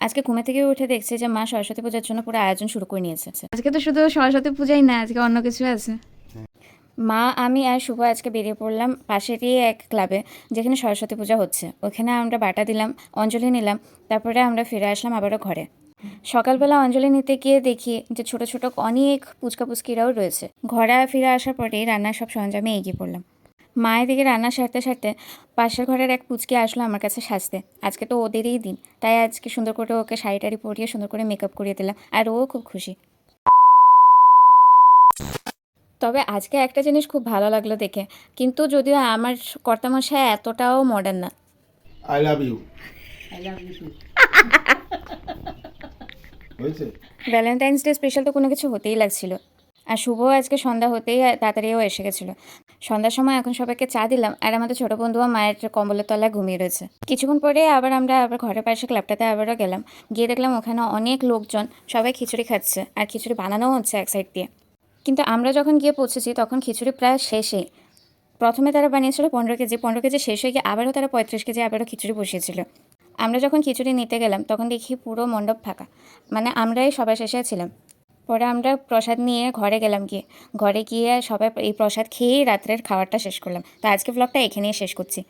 আজকে ঘুমে থেকে উঠে দেখছি যে মা সরস্বতী পূজার জন্য পুরো আয়োজন শুরু করে নিয়েছে। আজকে তো শুধু সরস্বতী পূজাই না আজকে অন্য কিছু আছে। মা আমি আর শুভ আজকে বেরিয়ে পড়লাম পাশেরই এক ক্লাবে যেখানে সরস্বতী পূজা হচ্ছে। ওখানে আমরা বাটা দিলাম অঞ্জলি নিলাম তারপরে আমরা ফিরে আসলাম আবারও ঘরে। সকালবেলা অঞ্জলি নিতে গিয়ে দেখি যে ছোট ছোট অনেক পুচকা পুচকিরাও রয়েছে। ঘরে ফিরে আসার পরেই রান্নার সব সরঞ্জামে এগিয়ে পড়লাম। মায়ের দিকে রান্না সারতে সারতে পাশের ঘরের এক পুচকে আসলো আমার কাছে সাজতে। আজকে তো ওদেরই দিন তাই আজকে সুন্দর করে ওকে শাড়ি টাড়ি পরিয়ে সুন্দর করে মেকআপ করিয়ে দিলাম আর ও খুব খুশি। তবে আজকে একটা জিনিস খুব ভালো লাগল দেখে কিন্তু যদিও আমার কর্তামশাই এতটাও মডার্ন না। আই লাভ ইউ হয়েছে? ভ্যালেন্টাইন্স ডে স্পেশাল তো কোনো কিছু হতেই লাগছিল। আর শুভ আজকে সন্ধ্যা হতেই তাড়াতাড়িও এসে গেছিল। সন্ধ্যার সময় এখন সবাইকে চা দিলাম, আর আমাদের ছোটো বন্ধুও মায়ের কম্বলের তলায় ঘুমিয়ে রয়েছে। কিছুক্ষণ পরে আবার আমরা আবার ঘরের পাশে ক্লাবটাতে আবারও গেলাম। গিয়ে দেখলাম ওখানে অনেক লোকজন সবাই খিচুড়ি খাচ্ছে আর খিচুড়ি বানানোও হচ্ছে এক সাইড দিয়ে। কিন্তু আমরা যখন গিয়ে পৌঁছেছি তখন খিচুড়ি প্রায় শেষে প্রথমে তারা বানিয়েছিল পনেরো কেজি পনেরো কেজি শেষ হয়ে গিয়ে আবারও তারা পঁয়ত্রিশ কেজি আবারও খিচুড়ি বসিয়েছিল। আমরা যখন খিচুড়ি নিতে গেলাম তখন দেখি পুরো মণ্ডপ ফাঁকা। মানে আমরাই সবাই শেষে ছিলাম। পরে আমরা প্রসাদ নিয়ে ঘরে গেলাম গিয়ে। ঘরে গিয়ে সবাই এই প্রসাদ খেয়েই রাত্রের খাবারটা শেষ করলাম। তো আজকে ব্লগটা এখানেই শেষ করছি।